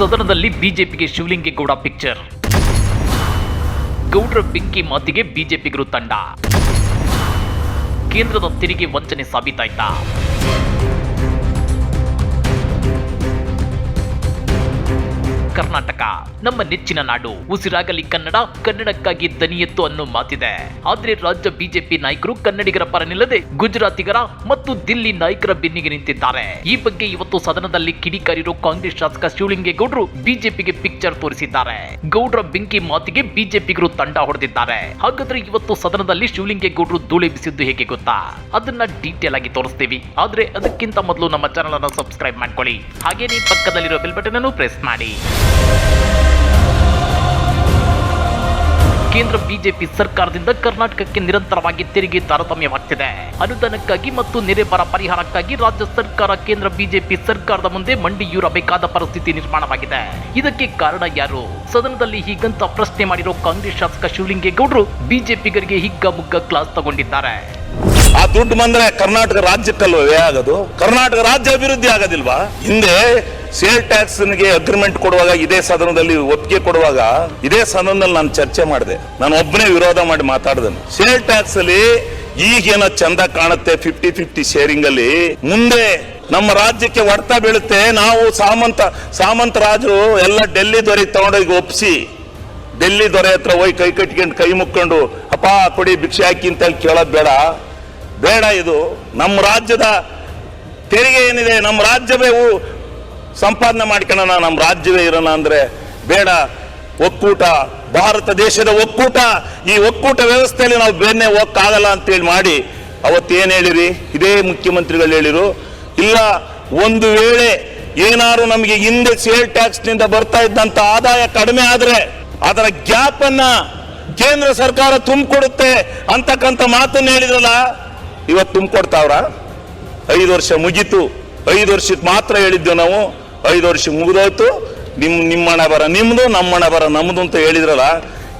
ಸದನದಲ್ಲಿ ಬಿಜೆಪಿಗೆ ಶಿವಲಿಂಗೇಗೌಡ ಪಿಕ್ಚರ್. ಗೌಡ್ರ ಬೆಂಕಿ ಮಾತಿಗೆ ಬಿಜೆಪಿಗರು ತಂಡ. ಕೇಂದ್ರದ ತೆರಿಗೆ ವಂಚನೆ ಸಾಬೀತಾಯ್ತಾ? ಕರ್ನಾಟಕ. ನಮ್ಮ ನೆಚ್ಚಿನ ನಾಡು, ಉಸಿರಾಗಲಿ ಕನ್ನಡ, ಕನ್ನಡಕ್ಕಾಗಿ ದನಿ ಎತ್ತು ಅನ್ನೋ ಮಾತಿದೆ. ಆದ್ರೆ ರಾಜ್ಯ ಬಿಜೆಪಿ ನಾಯಕರು ಕನ್ನಡಿಗರ ಪರ ನಿಲ್ಲದೆ ಗುಜರಾತಿಗರ ಮತ್ತು ದಿಲ್ಲಿ ನಾಯಕರ ಬೆನ್ನಿಗೆ ನಿಂತಿದ್ದಾರೆ. ಈ ಬಗ್ಗೆ ಇವತ್ತು ಸದನದಲ್ಲಿ ಕಿಡಿಕಾರಿರೋ ಕಾಂಗ್ರೆಸ್ ಶಾಸಕ ಶಿವಲಿಂಗೇಗೌಡರು ಬಿಜೆಪಿಗೆ ಪಿಕ್ಚರ್ ತೋರಿಸಿದ್ದಾರೆ. ಗೌಡ್ರ ಬೆಂಕಿ ಮಾತಿಗೆ ಬಿಜೆಪಿಗರು ತಂಡ ಹೊಡೆದಿದ್ದಾರೆ. ಹಾಗಾದ್ರೆ ಇವತ್ತು ಸದನದಲ್ಲಿ ಶಿವಲಿಂಗೇಗೌಡರು ಧೂಳೆ ಬಿಸಿದ್ದು ಹೇಗೆ ಗೊತ್ತಾ? ಅದನ್ನ ಡೀಟೇಲ್ ಆಗಿ ತೋರಿಸ್ತೀವಿ. ಆದ್ರೆ ಅದಕ್ಕಿಂತ ಮೊದಲು ನಮ್ಮ ಚಾನಲ್ ಅನ್ನು ಸಬ್ಸ್ಕ್ರೈಬ್ ಮಾಡ್ಕೊಳ್ಳಿ. ಹಾಗೇನೇ ಪಕ್ಕದಲ್ಲಿರೋ ಬೆಲ್ ಬಟನ್ ಅನ್ನು ಪ್ರೆಸ್ ಮಾಡಿ. ಕೇಂದ್ರ ಬಿಜೆಪಿ ಸರ್ಕಾರದಿಂದ ಕರ್ನಾಟಕಕ್ಕೆ ನಿರಂತರವಾಗಿ ತೆರಿಗೆ ತಾರತಮ್ಯವಾಗ್ತಿದೆ. ಅನುದಾನಕ್ಕಾಗಿ ಮತ್ತು ನೆರೆ ಬರ ಪರಿಹಾರಕ್ಕಾಗಿ ರಾಜ್ಯ ಸರ್ಕಾರ, ಕೇಂದ್ರ ಬಿಜೆಪಿ ಸರ್ಕಾರದ ಮುಂದೆ ಮಂಡಿಯೂರಬೇಕಾದ ಪರಿಸ್ಥಿತಿ ನಿರ್ಮಾಣವಾಗಿದೆ. ಇದಕ್ಕೆ ಕಾರಣ ಯಾರು? ಸದನದಲ್ಲಿ ಹೀಗಂತ ಪ್ರಶ್ನೆ ಮಾಡಿರೋ ಕಾಂಗ್ರೆಸ್ ಶಾಸಕ ಶಿವಲಿಂಗೇಗೌಡರು ಬಿಜೆಪಿಗರಿಗೆ ಹಿಗ್ಗಮುಗ್ಗ ಕ್ಲಾಸ್ ತಗೊಂಡಿದ್ದಾರೆ. ಆ ದುಡ್ಡು ಬಂದ್ರೆ ಕರ್ನಾಟಕ ರಾಜ್ಯಕ್ಕಲ್ವ ವ್ಯಯ ಆಗೋದು? ಕರ್ನಾಟಕ ರಾಜ್ಯ ಅಭಿವೃದ್ಧಿ ಆಗೋದಿಲ್ವಾ? ಹಿಂದೆ ಸೇಲ್ ಟ್ಯಾಕ್ಸ್ ಅಗ್ರಿಮೆಂಟ್ ಕೊಡುವಾಗ ಇದೇ ಸದನದಲ್ಲಿ ಒಪ್ಪಿಗೆ ಕೊಡುವಾಗ ಇದೇ ಸದನದಲ್ಲಿ ನಾನು ಚರ್ಚೆ ಮಾಡಿದೆ. ನಾನು ಒಬ್ಬನೇ ವಿರೋಧ ಮಾಡಿ ಮಾತಾಡಿದನು. ಸೇಲ್ ಟ್ಯಾಕ್ಸ್ ಅಲ್ಲಿ ಈಗೇನೋ ಚಂದ ಕಾಣುತ್ತೆ ಫಿಫ್ಟಿ ಫಿಫ್ಟಿ ಶೇರಿಂಗ್ ಅಲ್ಲಿ ಮುಂದೆ ನಮ್ಮ ರಾಜ್ಯಕ್ಕೆ ಹೊಡ್ತಾ ಬೀಳುತ್ತೆ. ನಾವು ಸಾಮಂತ ಸಾಮಂತ ರಾಜರು ಎಲ್ಲ ಡೆಲ್ಲಿ ದೊರೆ ತಗೊಂಡೋಗಿ ಒಪ್ಪಿಸಿ ಡೆಲ್ಲಿ ದೊರೆ ಹತ್ರ ಹೋಗಿ ಕೈ ಕಟ್ಕೊಂಡು ಕೈ ಮುಕ್ಕೊಂಡು, ಅಪ್ಪ, ಕೊಡಿ ಭಿಕ್ಷೆ ಹಾಕಿ ಅಂತ ಹೇಳಿ ಕೇಳೋದು ಬೇಡ. ಬೇಡ ಇದು. ನಮ್ಮ ರಾಜ್ಯದ ತೆರಿಗೆ ಏನಿದೆ? ನಮ್ಮ ರಾಜ್ಯವೇ ಸಂಪಾದನೆ ಮಾಡ್ಕೊಳ್ಳೋಣ ನಮ್ಮ ರಾಜ್ಯವೇ ಇರೋಣ ಅಂದ್ರೆ ಬೇಡ, ಒಕ್ಕೂಟ, ಭಾರತ ದೇಶದ ಒಕ್ಕೂಟ. ಈ ಒಕ್ಕೂಟ ವ್ಯವಸ್ಥೆಯಲ್ಲಿ ನಾವು ಬೇನೆ ಹೋಗಕ್ಕಾಗಲ್ಲ ಅಂತೇಳಿ ಮಾಡಿ ಅವತ್ತು ಏನ್ ಹೇಳಿರಿ? ಇದೇ ಮುಖ್ಯಮಂತ್ರಿಗಳು ಹೇಳಿರು, ಇಲ್ಲ, ಒಂದು ವೇಳೆ ಏನಾದ್ರು ನಮಗೆ ಹಿಂದೆ ಸೇಲ್ ಟ್ಯಾಕ್ಸ್ನಿಂದ ಬರ್ತಾ ಇದ್ದಂತ ಆದಾಯ ಕಡಿಮೆ ಆದ್ರೆ ಅದರ ಗ್ಯಾಪ್ ಅನ್ನ ಕೇಂದ್ರ ಸರ್ಕಾರ ತುಂಬಿಕೊಡುತ್ತೆ ಅಂತಕ್ಕಂಥ ಮಾತನ್ನು ಹೇಳಿದ್ರಲ್ಲ, ಇವತ್ತು ತುಂಬಿಕೊಡ್ತಾವ್ರ? ಐದು ವರ್ಷ ಮುಗೀತು, ಐದು ವರ್ಷಕ್ಕೆ ಮಾತ್ರ ಹೇಳಿದ್ದೆವು ನಾವು. ಐದು ವರ್ಷ ಮುಗಿದೋಯ್ತು. ನಿಮ್ ಹಣ ಬರ, ನಿಮ್ದು ಹಣ ಬರ ನಮ್ಮದು ಅಂತ ಹೇಳಿದ್ರಲ್ಲ,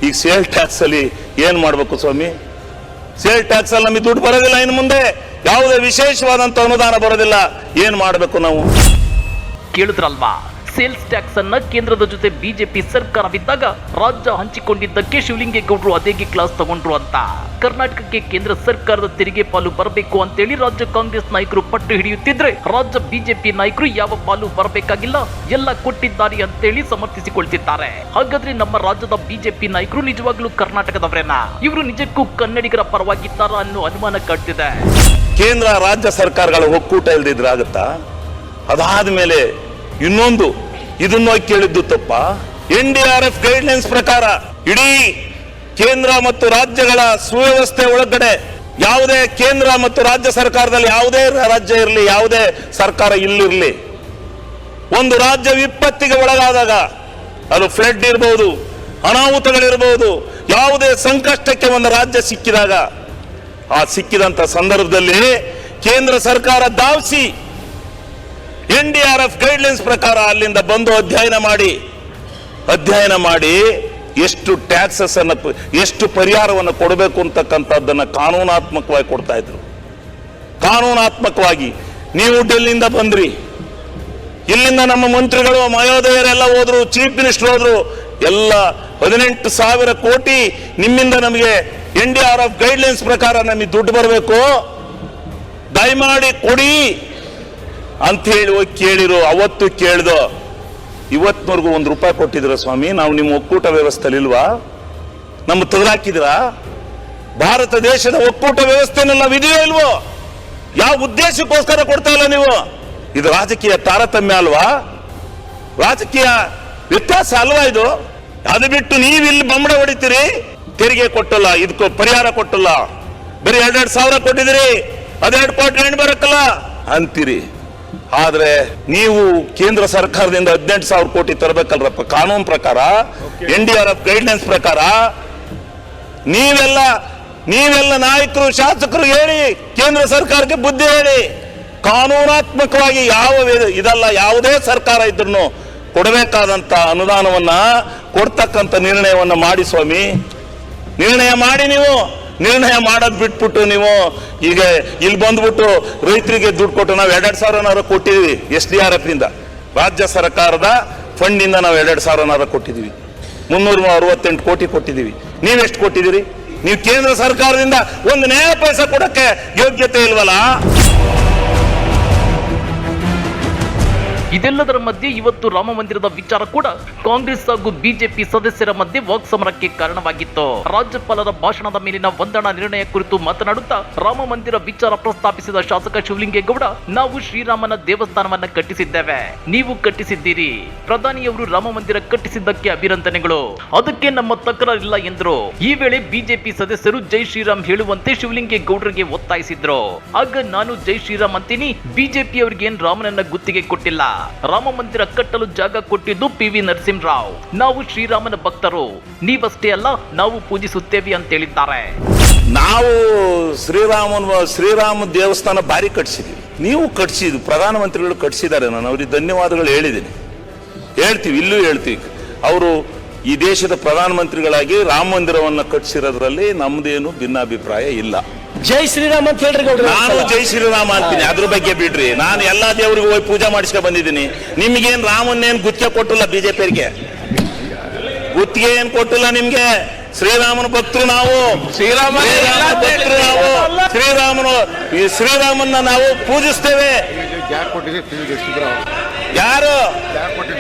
ಈಗ ಸೇಲ್ ಟ್ಯಾಕ್ಸಲ್ಲಿ ಅಲ್ಲಿ ಮಾಡಬೇಕು ಸ್ವಾಮಿ? ಸೇಲ್ ಟ್ಯಾಕ್ಸಲ್ಲಿ ನಮಗೆ ದುಡ್ಡು ಬರೋದಿಲ್ಲ ಇನ್ನು ಮುಂದೆ. ಯಾವುದೇ ವಿಶೇಷವಾದಂತ ಅನುದಾನ ಬರೋದಿಲ್ಲ. ಏನು ಮಾಡಬೇಕು ನಾವು? ಕೇಳಿದ್ರಲ್ವಾ? ಸೇಲ್ಸ್ ಟ್ಯಾಕ್ಸ್ ಅನ್ನ ಕೇಂದ್ರದ ಜೊತೆ ಬಿಜೆಪಿ ಸರ್ಕಾರವಿದ್ದಾಗ ರಾಜ್ಯ ಹಂಚಿಕೊಂಡಿದ್ದಕ್ಕೆ ಶಿವಲಿಂಗೇಗೌಡರು ಅದೇಗೆ ಕ್ಲಾಸ್ ತಗೊಂಡ್ರು ಅಂತ. ಕರ್ನಾಟಕಕ್ಕೆ ಕೇಂದ್ರ ಸರ್ಕಾರದ ತೆರಿಗೆ ಪಾಲು ಬರಬೇಕು ಅಂತೇಳಿ ರಾಜ್ಯ ಕಾಂಗ್ರೆಸ್ ನಾಯಕರು ಪಟ್ಟು ಹಿಡಿಯುತ್ತಿದ್ರೆ ರಾಜ್ಯ ಬಿಜೆಪಿ ನಾಯಕರು ಯಾವ ಪಾಲು ಬರಬೇಕಾಗಿಲ್ಲ, ಎಲ್ಲ ಕೊಟ್ಟಿದ್ದಾರೆ ಅಂತೇಳಿ ಸಮರ್ಥಿಸಿಕೊಳ್ತಿದ್ದಾರೆ. ಹಾಗಾದ್ರೆ ನಮ್ಮ ರಾಜ್ಯದ ಬಿಜೆಪಿ ನಾಯಕರು ನಿಜವಾಗ್ಲೂ ಕರ್ನಾಟಕದವರೇನಾ? ಇವರು ನಿಜಕ್ಕೂ ಕನ್ನಡಿಗರ ಪರವಾಗಿದ್ದಾರಾ ಅನ್ನೋ ಅನುಮಾನ ಕಾಡ್ತಿದೆ. ಕೇಂದ್ರ ರಾಜ್ಯ ಸರ್ಕಾರಗಳ ಒಕ್ಕೂಟ ಇಲ್ದಿದ್ರೆ ಆಗುತ್ತಾ? ಅದಾದ ಮೇಲೆ ಇನ್ನೊಂದು ಇದನ್ನ ಕೇಳಿದ್ದು ತಪ್ಪ? N D R F guidelines ಪ್ರಕಾರ ಇಡೀ ಕೇಂದ್ರ ಮತ್ತು ರಾಜ್ಯಗಳ ಸುವ್ಯವಸ್ಥೆ ಒಳಗಡೆ ಯಾವುದೇ ಕೇಂದ್ರ ಮತ್ತು ರಾಜ್ಯ ಸರ್ಕಾರದಲ್ಲಿ ಯಾವುದೇ ರಾಜ್ಯ ಇರಲಿ, ಯಾವುದೇ ಸರ್ಕಾರ ಇಲ್ಲಿರಲಿ, ಒಂದು ರಾಜ್ಯ ವಿಪತ್ತಿಗೆ ಒಳಗಾದಾಗ ಅದು ಫ್ಲಡ್ ಇರಬಹುದು ಅನಾಹುತಗಳಿರಬಹುದು ಯಾವುದೇ ಸಂಕಷ್ಟಕ್ಕೆ ಒಂದು ರಾಜ್ಯ ಸಿಕ್ಕಿದಾಗ, ಆ ಸಿಕ್ಕಿದಂತ ಸಂದರ್ಭದಲ್ಲಿ ಕೇಂದ್ರ ಸರ್ಕಾರ ಧಾವಿಸಿ N D R F guidelines ಪ್ರಕಾರ ಅಲ್ಲಿಂದ ಬಂದು ಅಧ್ಯಯನ ಮಾಡಿ ಅಧ್ಯಯನ ಮಾಡಿ ಎಷ್ಟು ಟ್ಯಾಕ್ಸಸ್ ಅನ್ನು ಎಷ್ಟು ಪರಿಹಾರವನ್ನು ಕೊಡಬೇಕು ಅಂತಕ್ಕಂಥದ್ದನ್ನು ಕಾನೂನಾತ್ಮಕವಾಗಿ ಕೊಡ್ತಾ ಇದ್ರು. ಕಾನೂನಾತ್ಮಕವಾಗಿ. ನೀವು ಡೆಲ್ಲಿಯಿಂದ ಬಂದ್ರಿ. ಇಲ್ಲಿಂದ ನಮ್ಮ ಮಂತ್ರಿಗಳು ಮಯೋದಯರೆಲ್ಲ ಹೋದ್ರು ಚೀಫ್ ಮಿನಿಸ್ಟರ್ ಹೋದ್ರು. ಎಲ್ಲ ಹದಿನೆಂಟು ಸಾವಿರ ಕೋಟಿ ನಿಮ್ಮಿಂದ ನಮಗೆ N D R F guidelines ಪ್ರಕಾರ ನಮಗೆ ದುಡ್ಡು ಬರಬೇಕು. ದಯಮಾಡಿ ಕೊಡಿ. ಅಂತ ಹೇಳಿ ಹೋಗಿ ಕೇಳಿರು, ಅವತ್ತು ಕೇಳ್ದು ಇವತ್ತಿನವರೆಗೂ ಒಂದು ರೂಪಾಯಿ ಕೊಟ್ಟಿದ್ರ ಸ್ವಾಮಿ? ನಾವು ನಿಮ್ಮ ಒಕ್ಕೂಟ ವ್ಯವಸ್ಥೆಲಿಲ್ವಾ? ನಮ್ಮ ತೆಗೆದಾಕಿದ್ರ ಭಾರತ ದೇಶದ ಒಕ್ಕೂಟ ವ್ಯವಸ್ಥೆನ ನಾವು ಇದೆಯೋ ಇಲ್ವೋ? ಯಾವ ಉದ್ದೇಶಕ್ಕೋಸ್ಕರ ಕೊಡ್ತಾ ಇಲ್ಲ ನೀವು? ಇದು ರಾಜಕೀಯ ತಾರತಮ್ಯ ಅಲ್ವಾ? ರಾಜಕೀಯ ವ್ಯತ್ಯಾಸ ಅಲ್ವಾ ಇದು? ಅದು ಬಿಟ್ಟು ನೀವು ಇಲ್ಲಿ ಬಂಬಡ ಹೊಡಿತೀರಿ? ತೆರಿಗೆ ಕೊಟ್ಟಲ್ಲ, ಇದಕ್ಕೂ ಪರಿಹಾರ ಕೊಟ್ಟಲ್ಲ. ಬರೀ ಎರಡೆರಡು ಸಾವಿರ ಕೊಟ್ಟಿದ್ದೀರಿ. ಅದೆರಡು ಕೋಟಿ ಏನು ಬರಕ್ಕಲ್ಲ ಅಂತೀರಿ. ಆದ್ರೆ ನೀವು ಕೇಂದ್ರ ಸರ್ಕಾರದಿಂದ ಹದಿನೆಂಟು ಸಾವಿರ ಕೋಟಿ ತರಬೇಕಲ್ರಪ್ಪ ಕಾನೂನು ಪ್ರಕಾರ N D R F guidelines ಪ್ರಕಾರ ನೀವೆಲ್ಲ ನೀವೆಲ್ಲ ನಾಯಕರು ಶಾಸಕರು ಹೇಳಿ ಕೇಂದ್ರ ಸರ್ಕಾರಕ್ಕೆ ಬುದ್ಧಿ ಹೇಳಿ. ಕಾನೂನಾತ್ಮಕವಾಗಿ ಯಾವ ಇದಲ್ಲ ಯಾವುದೇ ಸರ್ಕಾರ ಇದ್ರೂ ಕೊಡಬೇಕಾದಂತ ಅನುದಾನವನ್ನ ಕೊಡ್ತಕ್ಕಂಥ ನಿರ್ಣಯವನ್ನ ಮಾಡಿ ಸ್ವಾಮಿ. ನಿರ್ಣಯ ಮಾಡಿ ನೀವು. ನಿರ್ಣಯ ಮಾಡೋದು ಬಿಟ್ಬಿಟ್ಟು ನೀವು ಈಗ ಇಲ್ಲಿ ಬಂದ್ಬಿಟ್ಟು ರೈತರಿಗೆ ದುಡ್ಡು ಕೊಟ್ಟು ನಾವು ಎರಡೆರಡು ಸಾವಿರನಾರು ಕೊಟ್ಟಿದ್ದೀವಿ ಎಸ್ ಡಿ ಆರ್ ಎಫ್ನಿಂದ ರಾಜ್ಯ ಸರ್ಕಾರದ ಫಂಡಿಂದ ನಾವು ಎರಡೆರಡು ಸಾವಿರನಾರು ಕೊಟ್ಟಿದ್ದೀವಿ ಮುನ್ನೂರ ಅರವತ್ತೆಂಟು ಕೋಟಿ ಕೊಟ್ಟಿದ್ದೀವಿ ನೀವೆಷ್ಟು ಕೊಟ್ಟಿದ್ದೀರಿ ನೀವು ಕೇಂದ್ರ ಸರ್ಕಾರದಿಂದ ಒಂದು ನ್ಯಾಯ ಪೈಸೆ ಕೊಡೋಕ್ಕೆ ಯೋಗ್ಯತೆ ಇಲ್ವಲ್ಲ? ಇದೆಲ್ಲದರ ಮಧ್ಯೆ ಇವತ್ತು ರಾಮ ಮಂದಿರದ ವಿಚಾರ ಕೂಡ ಕಾಂಗ್ರೆಸ್ ಹಾಗೂ ಬಿಜೆಪಿ ಸದಸ್ಯರ ಮಧ್ಯೆ ವಾಕ್ಸಮರಕ್ಕೆ ಕಾರಣವಾಗಿತ್ತು. ರಾಜ್ಯಪಾಲರ ಭಾಷಣದ ಮೇಲಿನ ವಂದನಾ ನಿರ್ಣಯ ಕುರಿತು ಮಾತನಾಡುತ್ತಾ ರಾಮ ಮಂದಿರ ವಿಚಾರ ಪ್ರಸ್ತಾಪಿಸಿದ ಶಾಸಕ ಶಿವಲಿಂಗೇಗೌಡ, ನಾವು ಶ್ರೀರಾಮನ ದೇವಸ್ಥಾನವನ್ನ ಕಟ್ಟಿಸಿದ್ದೇವೆ. ನೀವು ಕಟ್ಟಿಸಿದ್ದೀರಿ. ಪ್ರಧಾನಿಯವರು ರಾಮ ಮಂದಿರ ಕಟ್ಟಿಸಿದ್ದಕ್ಕೆ ಅಭಿನಂದನೆಗಳು. ಅದಕ್ಕೆ ನಮ್ಮ ತಕರಾರಿಲ್ಲ ಎಂದರು. ಈ ವೇಳೆ ಬಿಜೆಪಿ ಸದಸ್ಯರು ಜೈ ಶ್ರೀರಾಮ್ ಹೇಳುವಂತೆ ಶಿವಲಿಂಗೇಗೌಡರಿಗೆ ಒತ್ತಾಯಿಸಿದ್ರು. ಆಗ ನಾನು ಜೈ ಶ್ರೀರಾಮ್ ಅಂತೀನಿ. ಬಿಜೆಪಿ ಅವರಿಗೆ ಏನ್ ರಾಮನನ್ನ ಗುತ್ತಿಗೆ ಕೊಟ್ಟಿಲ್ಲ. ರಾಮ ಮಂದಿರ ಕಟ್ಟಲು ಜಾಗ ಕೊಟ್ಟಿದ್ದು ಪಿ ವಿ ನರಸಿಂಹರಾವ್. ನಾವು ಶ್ರೀರಾಮನ ಭಕ್ತರು. ನೀವಷ್ಟೇ ಅಲ್ಲ, ನಾವು ಪೂಜಿಸುತ್ತೇವೆ ಅಂತ ಹೇಳಿದ್ದಾರೆ. ನಾವು ಶ್ರೀರಾಮನ, ಶ್ರೀರಾಮ ದೇವಸ್ಥಾನ ಭಾರಿ ಕಟ್ಸಿದ್ವಿ. ನೀವು ಕಟ್ಸಿದ್ವಿ ಪ್ರಧಾನಮಂತ್ರಿಗಳು ಕಟ್ಸಿದ್ದಾರೆ, ನಾನು ಅವ್ರಿಗೆ ಧನ್ಯವಾದಗಳು ಹೇಳಿದ್ದೀನಿ. ಹೇಳ್ತೀವಿ, ಇಲ್ಲೂ ಹೇಳ್ತೀವಿ. ಅವರು ಈ ದೇಶದ ಪ್ರಧಾನಮಂತ್ರಿಗಳಾಗಿ ರಾಮ ಮಂದಿರವನ್ನು ಕಟ್ಟಿಸಿರೋದ್ರಲ್ಲಿ ನಮ್ದೇನು ಭಿನ್ನಾಭಿಪ್ರಾಯ ಇಲ್ಲ. ಜೈ ಶ್ರೀರಾಮ್ ಅಂತ ಹೇಳ್ರಿ ಗೌಡ್ರ. ನಾನು ಜೈ ಶ್ರೀರಾಮ ಅಂತೀನಿ ಅದ್ರ ಬಗ್ಗೆ ಬಿಡ್ರಿ. ನಾನು ಎಲ್ಲಾ ದೇವರಿಗೂ ಹೋಗಿ ಪೂಜೆ ಮಾಡಿಸ್ಕೊ ಬಂದಿದ್ದೀನಿ. ನಿಮ್ಗೇನ್ ರಾಮನ್ನೇನ್ ಗುತ್ತಿಗೆ ಕೊಟ್ಟಿಲ್ಲ ಬಿಜೆಪಿಯರಿಗೆ ಗುತ್ತಿಗೆ ಏನ್ ಕೊಟ್ಟಿಲ್ಲ ನಿಮ್ಗೆ? ಶ್ರೀರಾಮನ ಭಕ್ತರು ನಾವು. ಶ್ರೀರಾಮ ಭಕ್ತರು ನಾವು. ಶ್ರೀರಾಮನು ಈ ಶ್ರೀರಾಮನ್ನ ನಾವು ಪೂಜಿಸ್ತೇವೆ. ಯಾರು?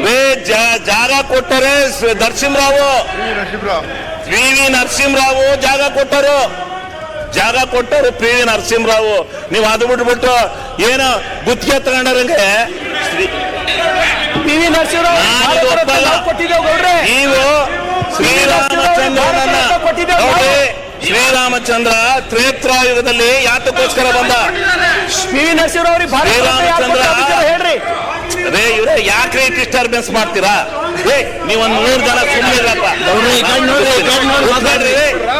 ರೇ ಜಾ- ಜಾಗ ಕೊಟ್ಟರೆ ಸ್- ನರಸಿಂಹರಾವು. ಶ್ರೀ ವಿ ನರಸಿಂಹರಾವು ಜಾಗ ಕೊಟ್ಟರು. ಜಾಗ ಕೊಟ್ಟರು ಪಿ ವಿ ನರಸಿಂಹರಾವು. ನೀವು ಅದು ಬಿಟ್ಬಿಟ್ಟು ಏನು ಗುತ್ತಿಗೆ ತಗೊಂಡ್ರಂಗೆ ಪಿ ವಿ ನರಸಿಂಹರಾವ್. ನಾವು ನೀವು ಶ್ರೀರಾಮಚಂದ್ರನನ್ನ ಶ್ರೀರಾಮಚಂದ್ರ ತ್ರೇತ್ರಾಯುಗದಲ್ಲಿ ಯಾತಕ್ಕೋಸ್ಕರ ಬಂದ? ಶ್ರೀ ವಿ ನರಸಿಂಹರಾವ್ ಹೇಳ್ರಿ. ಶ್ರೀರಾಮಚಂದ್ರ. ರೇ ಇವ್ರೆ ಯಾಕ್ರೆ ಡಿಸ್ಟರ್ಬೆನ್ಸ್ ಮಾಡ್ತೀರಾ? ಏ ನೀವೊಂದ್ ನೂರ್ ಜನ ಸುಮ್ಮನಿರಪ್ಪ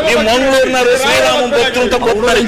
ನೀವು ಮಂಗಳೂರಿನವರು ಶ್ರೀರಾಮನ್ ಭಕ್ತರು ಅಂತ ಗೊತ್ತಾರೆ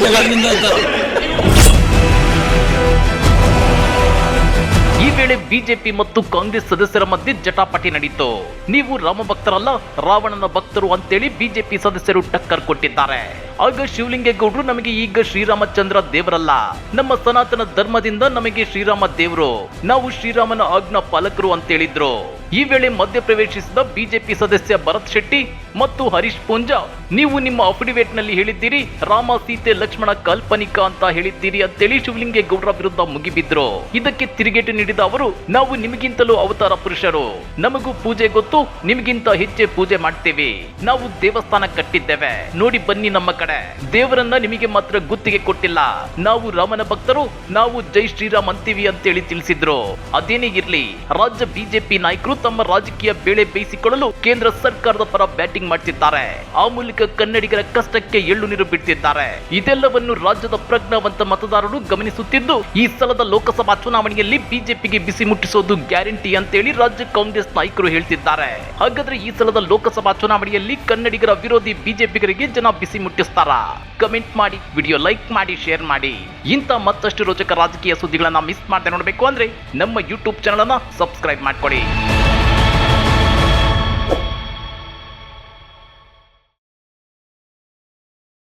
ಈ ವೇಳೆ ಬಿಜೆಪಿ ಮತ್ತು ಕಾಂಗ್ರೆಸ್ ಸದಸ್ಯರ ಮಧ್ಯೆ ಜಟಾಪಟಿ ನಡೆಯಿತು ನೀವು ರಾಮ ಭಕ್ತರಲ್ಲ ರಾವಣನ ಭಕ್ತರು ಅಂತೇಳಿ ಬಿಜೆಪಿ ಸದಸ್ಯರು ಟಕ್ಕರ್ ಕೊಟ್ಟಿದ್ದಾರೆ. ಆಗ ಶಿವಲಿಂಗೇಗೌಡರು ನಮಗೆ ಈಗ ಶ್ರೀರಾಮಚಂದ್ರ ದೇವರಲ್ಲ. ನಮ್ಮ ಸನಾತನ ಧರ್ಮದಿಂದ ನಮಗೆ ಶ್ರೀರಾಮ ದೇವರು. ನಾವು ಶ್ರೀರಾಮನ ಆಜ್ಞಾ ಪಾಲಕರು ಅಂತೇಳಿದ್ರು ಈ ವೇಳೆ ಮಧ್ಯಪ್ರವೇಶಿಸಿದ ಬಿಜೆಪಿ ಸದಸ್ಯ ಭರತ್ ಶೆಟ್ಟಿ ಮತ್ತು ಹರೀಶ್ ಪೂಂಜಾ, ನೀವು ನಿಮ್ಮ ಅಫಿಡವಿಟ್ನಲ್ಲಿ ಹೇಳಿದ್ದೀರಿ, ರಾಮ, ಸೀತೆ, ಲಕ್ಷ್ಮಣ ಕಾಲ್ಪನಿಕ ಅಂತ ಹೇಳಿದ್ದೀರಿ ಅಂತೇಳಿ ಶಿವಲಿಂಗೇಗೌಡರ ವಿರುದ್ಧ ಮುಗಿಬಿದ್ರು. ಇದಕ್ಕೆ ತಿರುಗೇಟು ನೀಡಿದ ಅವರು, ನಾವು ನಿಮಗಿಂತಲೂ ಅವತಾರ ಪುರುಷರು. ನಮಗೂ ಪೂಜೆ ಗೊತ್ತು, ನಿಮಗಿಂತ ಹೆಚ್ಚೆ ಪೂಜೆ ಮಾಡ್ತೇವೆ. ನಾವು ದೇವಸ್ಥಾನ ಕಟ್ಟಿದ್ದೇವೆ. ನೋಡಿ ಬನ್ನಿ ನಮ್ಮ ಕಡೆ. ದೇವರನ್ನ ನಿಮಗೆ ಮಾತ್ರ ಗುತ್ತಿಗೆ ಕೊಟ್ಟಿಲ್ಲ. ನಾವು ರಾಮನ ಭಕ್ತರು, ನಾವು ಜೈ ಶ್ರೀರಾಮ್ ಅಂತೀವಿ ಅಂತೇಳಿ ತಿಳಿಸಿದ್ರು. ಅದೇನೇ ಇರ್ಲಿ, ರಾಜ್ಯ ಬಿಜೆಪಿ ನಾಯಕರು ತಮ್ಮ ರಾಜಕೀಯ ಬೇಳೆ ಬೇಯಿಸಿಕೊಳ್ಳಲು ಕೇಂದ್ರ ಸರ್ಕಾರದ ಪರ ಬ್ಯಾಟಿಂಗ್ ಮಾಡ್ತಿದ್ದಾರೆ. ಆ ಮೂಲಕ ಕನ್ನಡಿಗರ ಕಷ್ಟಕ್ಕೆ ಎಳ್ಳು ನೀರು ಬಿಡ್ತಿದ್ದಾರೆ. ಇದೆಲ್ಲವನ್ನು ರಾಜ್ಯದ ಪ್ರಜ್ಞಾವಂತ ಮತದಾರರು ಗಮನಿಸುತ್ತಿದ್ದು, ಈ ಸಲದ ಲೋಕಸಭಾ ಚುನಾವಣೆಯಲ್ಲಿ ಬಿಜೆಪಿಗೆ ಬಿಸಿ ಮುಟ್ಟಿಸೋದು ಗ್ಯಾರಂಟಿ ಅಂತೇಳಿ ರಾಜ್ಯ ಕಾಂಗ್ರೆಸ್ ನಾಯಕರು ಹೇಳ್ತಿದ್ದಾರೆ. ಹಾಗಾದ್ರೆ ಈ ಸಲದ ಲೋಕಸಭಾ ಚುನಾವಣೆಯಲ್ಲಿ ಕನ್ನಡಿಗರ ವಿರೋಧಿ ಬಿಜೆಪಿಗರಿಗೆ ಜನ ಬಿಸಿ ಮುಟ್ಟಿಸ್ತಾರಾ ಕಮೆಂಟ್ ಮಾಡಿ ವಿಡಿಯೋ ಲೈಕ್ ಮಾಡಿ ಶೇರ್ ಮಾಡಿ. ಇಂಥ ಮತ್ತಷ್ಟು ರೋಚಕ ರಾಜಕೀಯ ಸುದ್ದಿಗಳನ್ನ ಮಿಸ್ ಮಾಡದೆ ನೋಡಬೇಕು ಅಂದ್ರೆ ನಮ್ಮ ಯೂಟ್ಯೂಬ್ ಚಾನಲ್ ಅನ್ನ ಸಬ್ಸ್ಕ್ರೈಬ್ ಮಾಡ್ಕೊಳ್ಳಿ